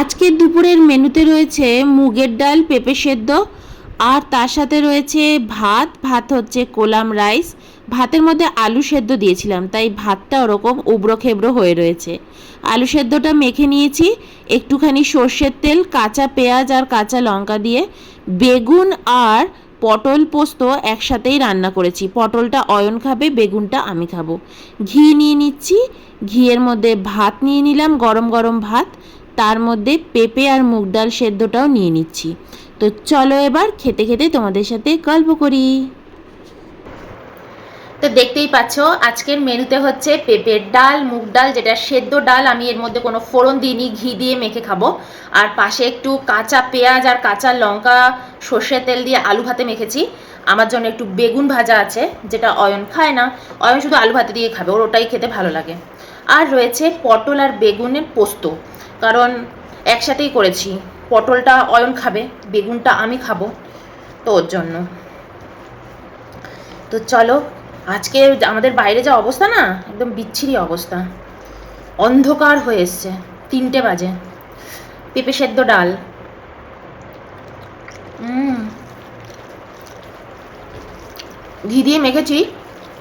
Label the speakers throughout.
Speaker 1: আজকের দুপুরের মেনুতে রয়েছে মুগের ডাল, পেঁপে সেদ্ধ, আর তার সাথে রয়েছে ভাত। ভাত হচ্ছে কোলাম রাইস। ভাতের মধ্যে আলু সেদ্ধ দিয়েছিলাম, তাই ভাতটা ওরকম উবড়ো খেবড়ো হয়ে রয়েছে। আলু সেদ্ধটা মেখে নিয়েছি। একটুখানি সর্ষের তেল, কাঁচা পেঁয়াজ আর কাঁচা লঙ্কা দিয়ে। বেগুন আর পটল পোস্ত একসাথেই রান্না করেছি। পটলটা অয়ন খাবে, বেগুনটা আমি খাব। ঘি নিয়ে নিচ্ছি। ঘিয়ের মধ্যে ভাত নিয়ে নিলাম, গরম গরম ভাত। তার মধ্যে পেঁপে আর মুগ ডাল সেদ্ধটাও নিয়ে নিচ্ছি। তো চলো এবার খেতে খেতে তোমাদের সাথে গল্প করি।
Speaker 2: তো দেখতেই পাচ্ছ, আজকের মেনুতে হচ্ছে পেঁপের ডাল, মুগ ডাল, যেটা সেদ্ধ ডাল, আমি এর মধ্যে কোনো ফোড়ন দিইনি, ঘি দিয়ে মেখে খাব। আর পাশে একটু কাঁচা পেঁয়াজ আর কাঁচা লঙ্কা, সর্ষের তেল দিয়ে আলু ভাতে মেখেছি। আমার জন্য একটু বেগুন ভাজা আছে, যেটা অয়ন খায় না, অয়ন শুধু আলু ভাতে দিয়ে খাবে, ওর ওটাই খেতে ভালো লাগে। আর রয়েছে পটল আর বেগুনের পোস্ত। কারণ একসাথেই করেছি। পটলটা অয়ন খাবে, বেগুনটা আমি খাব, তো ওর জন্য। তো চলো, আজকে আমাদের বাইরে যা অবস্থা না, একদম বিচ্ছিরি অবস্থা। অন্ধকার হয়ে এসছে, তিনটে বাজে। পেঁপে সেদ্ধ ডাল। ঘি দিয়ে মেখেছি,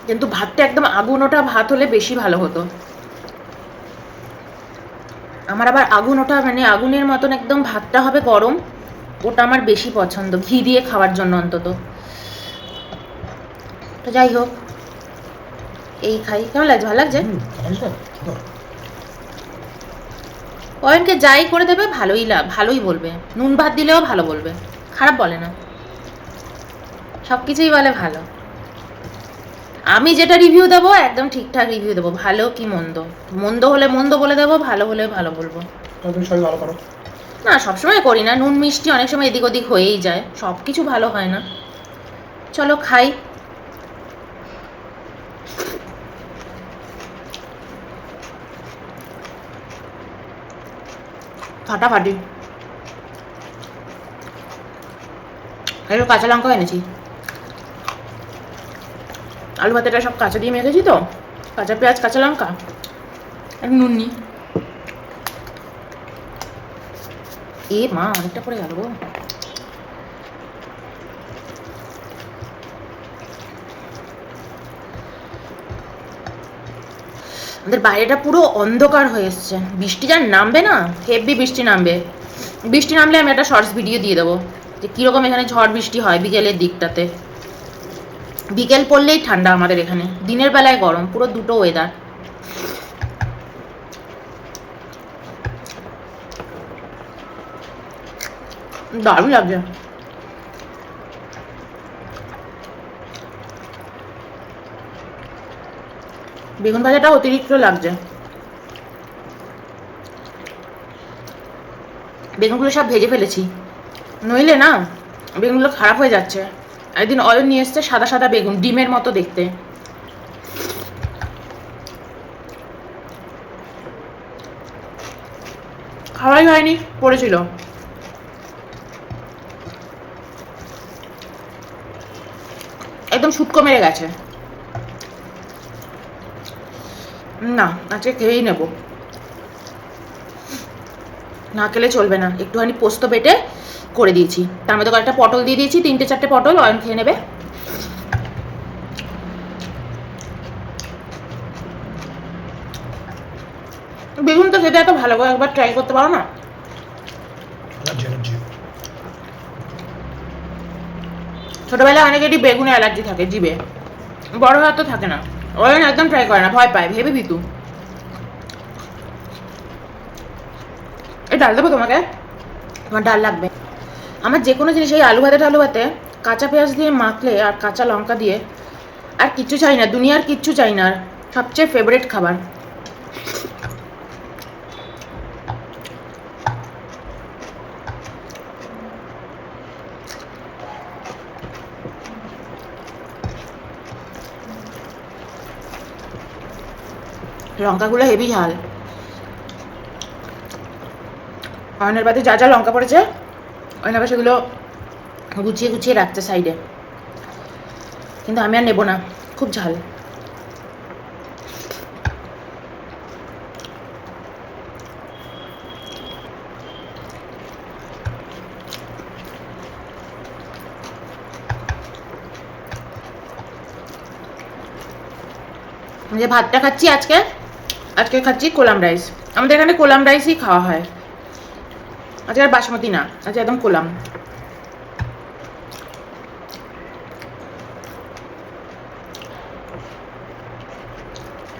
Speaker 2: কিন্তু ভাতটা একদম আগুন ওঠা ভাত হলে বেশি ভালো হতো। আমার আবার আগুন ওঠা মানে আগুনের মতন একদম ভাতটা হবে গরম। ওটা আমার বেশি পছন্দ ঘি দিয়ে খাওয়ার জন্য অন্তত। তো যাই হোক এই খাই। কেমন লাগছে? ভালো লাগছে? অয়নকে যাই করে দেবে ভালোই ভালোই বলবে। নুন ভাত দিলেও ভালো বলবে। খারাপ বলে না। সব কিছুই বলে ভালো। আমি যেটা রিভিউ দেবো একদম ঠিকঠাক রিভিউ দেবো। ভালো কি মন্দ? মন্দ হলে মন্দ বলে দেবো ভালো হলে ভালো বলব। না সবসময় করি না। নুন মিষ্টি অনেক সময় এদিক ওদিক হয়েই যায়। সব কিছু ভালো হয় না। চলো খাই। ফাটাফাটি। একটু কাঁচা লঙ্কা এনেছি। আলু ভাতেটা সব কাঁচা দিয়ে মেখেছি তো? কাঁচা পেঁয়াজ, কাঁচা লঙ্কা। আর নুন নি। এ মা, অনেকটা পড়ে গেল গো। আমাদের বাইরেটা পুরো অন্ধকার হয়ে এসছে। বৃষ্টি যা নামবে না, হেভি বৃষ্টি নামবে। বৃষ্টি নামলে আমি একটা শর্টস ভিডিও দিয়ে দেবো যে কীরকম এখানে ঝড় বৃষ্টি হয় বিকেলের দিকটাতে। বিকেল পড়লেই ঠান্ডা আমাদের এখানে। দিনের বেলায় গরম, পুরো দুটো ওয়েদার দারুণ লাগছে। বেগুন ভাজাটা অতিরিক্ত লাগছে। বেগুনগুলো সব ভেজে ফেলেছি। নইলে না, বেগুনগুলো খারাপ হয়ে যাচ্ছে। একদিন অয়ন নিয়ে এসছে সাদা সাদা বেগুন, ডিমের মতো দেখতে। খাওয়াই হয়নি, পড়েছিল। একদম শুটকো মেরে গেছে। না, আজকে খেয়েই নেব। না খেলে চলবে না, একটুখানি পোস্ত বেটে করে দিয়েছি। তার মধ্যে কয়েকটা পটল দিয়ে দিয়েছি, তিনটে চারটে পটল অয়ন খেয়ে নেবে। বেগুন তো খেতে এত ভালো করে একবার ট্রাই করতে পারো না? ছোটবেলায় অনেকেরই বেগুনে অ্যালার্জি থাকে জিবে বড় হওয়ার তো থাকে না। অয়ন একদম ট্রাই করে না, ভয় পায়, ভেবে ভিতু। এই ডাল দেবো তোমাকে? তোমার ডাল লাগবে। আমার যে কোনো জিনিস, এই আলু ভাতে টালু ভাতে কাঁচা পেঁয়াজ দিয়ে মাখলে আর কাঁচা লঙ্কা দিয়ে আর কিচ্ছু চাই না, দুনিয়ার কিচ্ছু চাই না সবচেয়ে ফেভারিট খাবার। লঙ্কাগুলো হেভি ঝাল। অয়নের বাদে যা যা লঙ্কা পড়েছে এনারা সেগুলো গুছিয়ে গুছিয়ে রাখছে সাইডে কিন্তু আমি আর নেব না, খুব ঝাল। যে ভাতটা খাচ্ছি আজকে আজকে খাচ্ছি কোলাম রাইস আমাদের এখানে কোলাম রাইসই খাওয়া হয়। আজকে আর বাসমতি না, আজকে একদম কোলাম।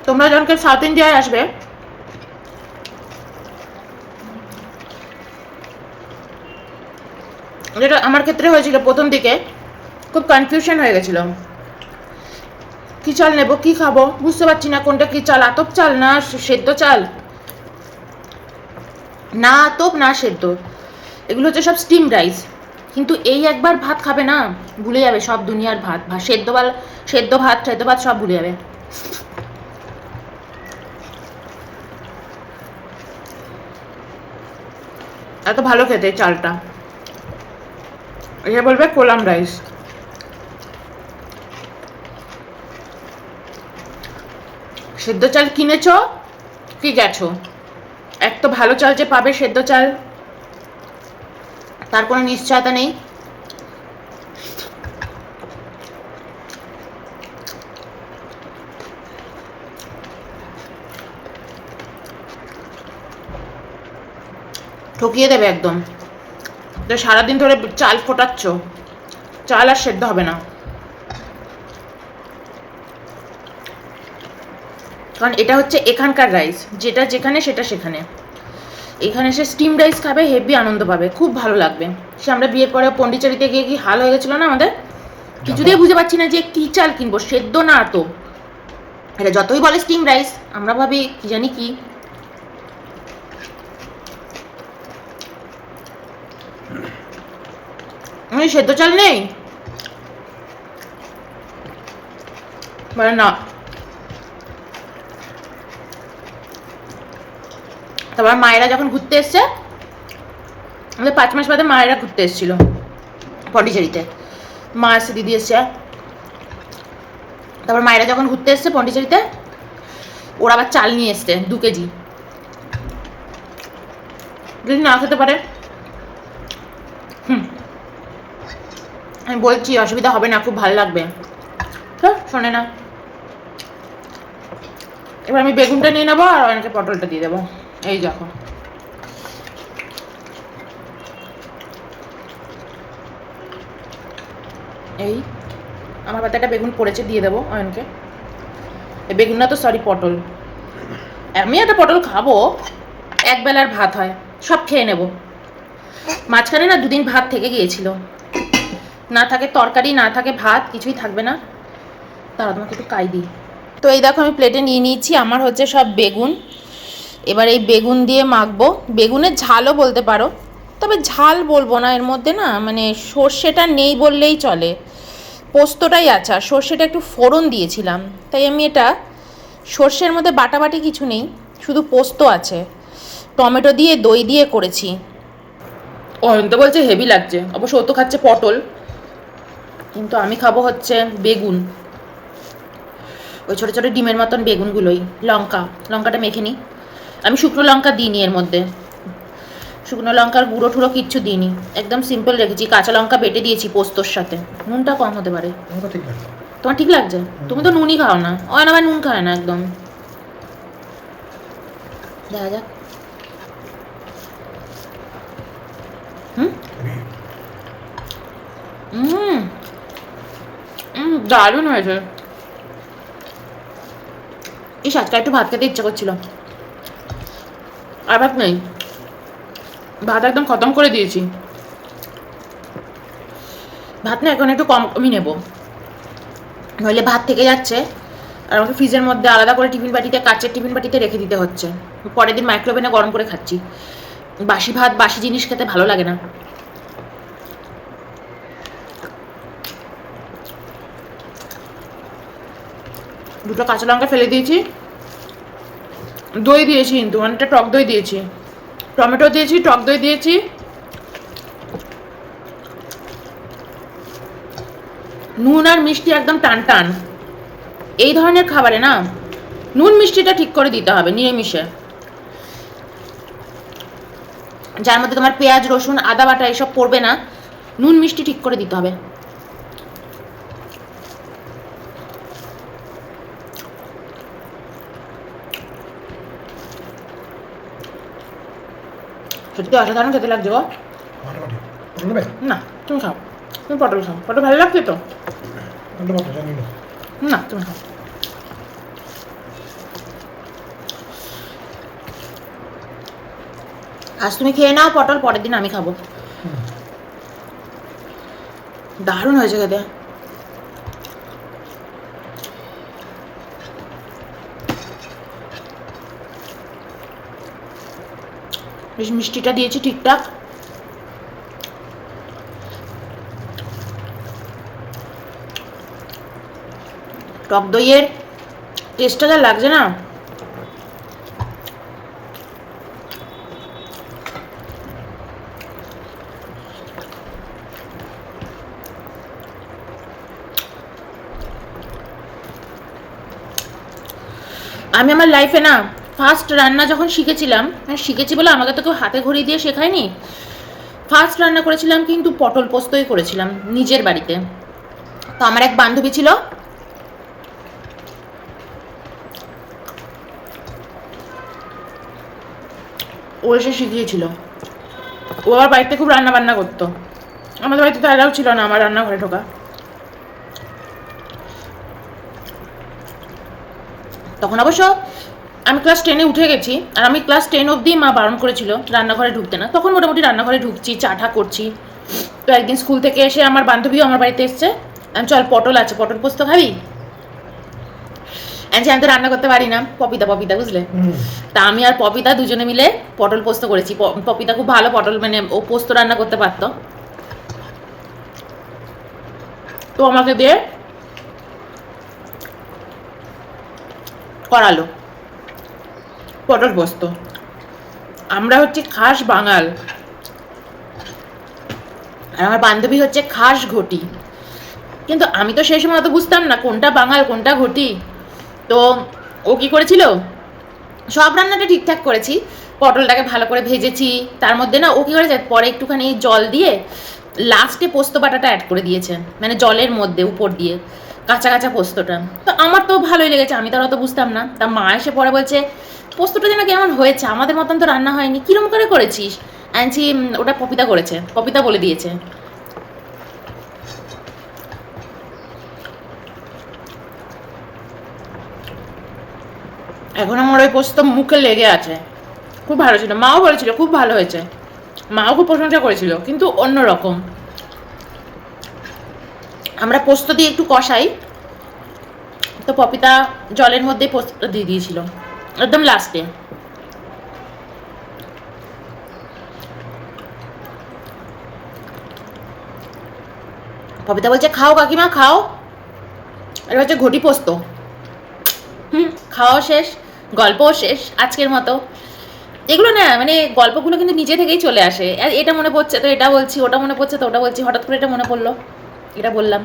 Speaker 2: তোমরা যখন কেউ সাউথ ইন্ডিয়ায় আসবে, যেটা আমার ক্ষেত্রে হয়েছিল প্রথম দিকে, খুব কনফিউশন হয়ে গেছিল। কি চাল নেব, কি খাব, বুঝতে পারছি না কোনটা কি চাল, আতপ চাল না সেদ্ধ চাল? না আতপ না সেদ্ধ। এগুলো হচ্ছে সব স্টিম রাইস কিন্তু এই একবার ভাত খাবে না, ভুলে যাবে সব দুনিয়ার ভাত। ভাত, সেদ্ধ বাল সেদ্ধ ভাত সেদ্ধ ভাত সব ভুলে যাবে। এত ভালো খেতে চালটা। এটা বলবে কোলাম রাইস সেদ্ধ চাল কিনেছ, কি গেছো? এক তো ভালো চাল যে পাবে, সেদ্ধ চাল। তার কোনো নিশ্চয়তা নেই। ঠকিয়ে দেবে একদম। তো সারাদিন ধরে চাল ফোটাচ্ছ। চাল আর সেদ্ধ হবে না। কারণ এটা হচ্ছে এখানকার রাইস যেটা যেখানে সেটা সেখানে। এখানে সে স্টিম রাইস খাবে হেভি আনন্দ পাবে খুব ভালো লাগবে। সে আমরা বিয়ের পরে পন্ডিচারিতে গিয়ে কি হাল হয়ে গেছিল না আমাদের? কিছুতেই বুঝে পাচ্ছি না যে কি চাল কিনবো সেদ্ধ না তো। এটা যতই বলে স্টিম রাইস আমরা ভাবি কি জানি কি? সেদ্ধ চাল নেই? মানে না। তারপর মায়েরা যখন ঘুরতে এসছে, আমাদের পাঁচ মাস বাদে মায়েরা ঘুরতে এসেছিল পন্ডিচেরিতে। মা এসছে, দিদি এসছে। তারপর মায়েরা যখন ঘুরতে এসছে পন্ডিচেরিতে, ওরা আবার চাল নিয়ে এসছে, দু কেজি। যদি না খেতে পারে, হুম। আমি বলছি, অসুবিধা হবে না, খুব ভালো লাগবে। শোনে না। এবার আমি বেগুনটা নিয়ে নেব আর অনেকে পটলটা দিয়ে দেবো। এই দেখো। এই, আমার পাতে একটা বেগুন পড়েছে, দিয়ে দেবো অয়নকে। এই বেগুন না তো সরি পটল। আমি একটা পটল খাব, এক বেলার ভাত হয়, সব খেয়ে নেব। মাঝখানে না দুদিন ভাত থেকে গিয়েছিল। না থাকে তরকারি, না থাকে ভাত, কিছুই থাকবে না। তারা তোমাকে একটু কাই দিই। তো এই দেখো, আমি প্লেটে নিয়ে নিয়েছি, আমার হচ্ছে সব বেগুন। এবার এই বেগুন দিয়ে মাখবো। বেগুনের ঝালও বলতে পারো। তবে ঝাল বলব না, এর মধ্যে না মানে সর্ষেটা নেই বললেই চলে। পোস্তটাই আর সর্ষেটা একটু ফোড়ন দিয়েছিলাম। তাই আমি এটা, সর্ষের মধ্যে বাটাবাটি কিছু নেই, শুধু পোস্ত আছে। টমেটো দিয়ে, দই দিয়ে করেছি। অয়ন্ত বলছে হেভি লাগছে, অবশ্য ও তো খাচ্ছে পটল। কিন্তু আমি খাব হচ্ছে বেগুন। ওই ছোটো ছোটো ডিমের মতন বেগুনগুলোই, লঙ্কা। লঙ্কাটা মেখে নিই আমি শুকনো লঙ্কা দিইনি এর মধ্যে। শুকনো লঙ্কার গুঁড়ো ঠুড়ো কিচ্ছু দিইনি। একদম সিম্পল রেখেছি। কাঁচা লঙ্কা বেটে দিয়েছি পোস্তর সাথে। নুনটা কম হতে পারে। তোমার ঠিক লাগছে? তুমি তো নুনই খাও না। ও আবার নুন খায় না একদম। দেখা যাক। হুম? দারুণ হয়েছে। এই আজকে একটু ভাত খেতে ইচ্ছা করছিল। আর ভাত নেই। ভাত একদম খতম করে দিয়েছি। ভাত না, এখন একটু কম কমই নেব। নইলে ভাত থেকে যাচ্ছে। আর আমাকে ফ্রিজের মধ্যে আলাদা করে টিফিন বাটিতে, কাচের টিফিন বাটিতে রেখে দিতে হচ্ছে। পরের দিন মাইক্রোওভেনে গরম করে খাচ্ছি। বাসি ভাত, বাসি জিনিস খেতে ভালো লাগে না। দুটো কাঁচা লঙ্কা ফেলে দিয়েছি। দই দিয়েছি কিন্তু, অনেকটা টক দই দিয়েছি। টমেটো দিয়েছি, টক দই দিয়েছি। নুন আর মিষ্টি একদম টান টান। এই ধরনের খাবারে না, নুন মিষ্টিটা ঠিক করে দিতে হবে, নিরামিষে। যার মধ্যে তোমার পেঁয়াজ, রসুন, আদা বাটা এসব পড়বে না, নুন মিষ্টি ঠিক করে দিতে হবে। সত্যি অসাধারণ খেতে লাগছে গো না তুমি খাও। তুমি পটল খাও। পটল ভালো লাগছে তো?
Speaker 3: না
Speaker 2: তুমি খাও। আজ তুমি খেয়ে নাও পটল পরের দিন আমি খাব। দারুণ হয়েছে খেতে। বেশ মিষ্টিটা দিয়েছি ঠিকঠাক। টক দইয়ের টেস্টটা যা লাগছে না? আমি আমার লাইফে না ফার্স্ট রান্না যখন শিখেছিলাম মানে শিখেছি বলে আমাকে তো কেউ হাতে ঘড়ি দিয়ে শেখায়নি ফার্স্ট রান্না করেছিলাম কিন্তু পটল পোস্তই করেছিলাম নিজের বাড়িতে। তো আমার এক বান্ধবী ছিল। ও এসে শিখিয়েছিল। ও আমার বাড়িতে খুব রান্না বান্না করতো। আমাদের বাড়িতে তো অ্যালাউ ছিল না আমার রান্নাঘরে ঢোকা। তখন অবশ্য আমি ক্লাস টেনে উঠে গেছি আর আমি ক্লাস টেন অবধি মা বারণ করেছিল রান্নাঘরে ঢুকতে না। তখন মোটামুটি রান্নাঘরে ঢুকছি চা ঠা করছি। তো একদিন স্কুল থেকে এসে আমার বান্ধবীও আমার বাড়িতে এসছে। আমি চল পটল আছে পটল পোস্ত খাবি? আমি আমি তো রান্না করতে পারি না পপিতা পপিতা বুঝলে? তা আমি আর পপিতা দুজনে মিলে পটল পোস্ত করেছি। পপিতা খুব ভালো পটল মানে ও পোস্ত রান্না করতে পারতো। তো আমাকে দিয়ে করালো। পটল পোস্ত। আমরা হচ্ছে খাস বাঙাল। আর আমার বান্ধবী হচ্ছে খাস ঘটি। কিন্তু আমি তো সেই সময় অত বুঝতাম না কোনটা বাঙাল, কোনটা ঘটি। তো ও কি করেছিল? সব রান্নাটা ঠিকঠাক করেছি। পটলটাকে ভালো করে ভেজেছি। তার মধ্যে না ও কি করেছে, পরে একটুখানি জল দিয়ে লাস্টে পোস্ত বাটাটা অ্যাড করে দিয়েছে। মানে জলের মধ্যে, উপর দিয়ে। কাঁচা কাঁচা পোস্তটা। তো আমার তো ভালোই লেগেছে, আমি তো আর অত বুঝতাম না। তা মা এসে পরে বলছে, পোস্তটা যেন কেমন হয়েছে? আমাদের মতন তো রান্না হয়নি। কিরম করে করেছিস? আনছি ওটা পপিতা করেছে, পপিতা বলে দিয়েছে। এখন আমার ওই পোস্ত মুখে লেগে আছে। খুব ভালো ছিল। মাও বলেছিল, খুব ভালো হয়েছে। মাও খুব প্রশংসা করেছিল, কিন্তু অন্য রকম আমরা পোস্ত দিয়ে একটু কষাই। তো পপিতা জলের মধ্যে পোস্ত দিয়ে দিয়েছিল। একদম লাস্টে। পপিতা বলছে, খাও কাকিমা, খাও। আর হচ্ছে ঘটি পোস্ত। হুম, খাওয়াও শেষ, গল্পও শেষ আজকের মতো। এগুলো না মানে গল্পগুলো কিন্তু নিজে থেকেই চলে আসে। এটা মনে পড়ছে তো, এটা বলছি, ওটা মনে পড়ছে তো, ওটা বলছি, হঠাৎ করে এটা মনে পড়ল। এটা বললাম।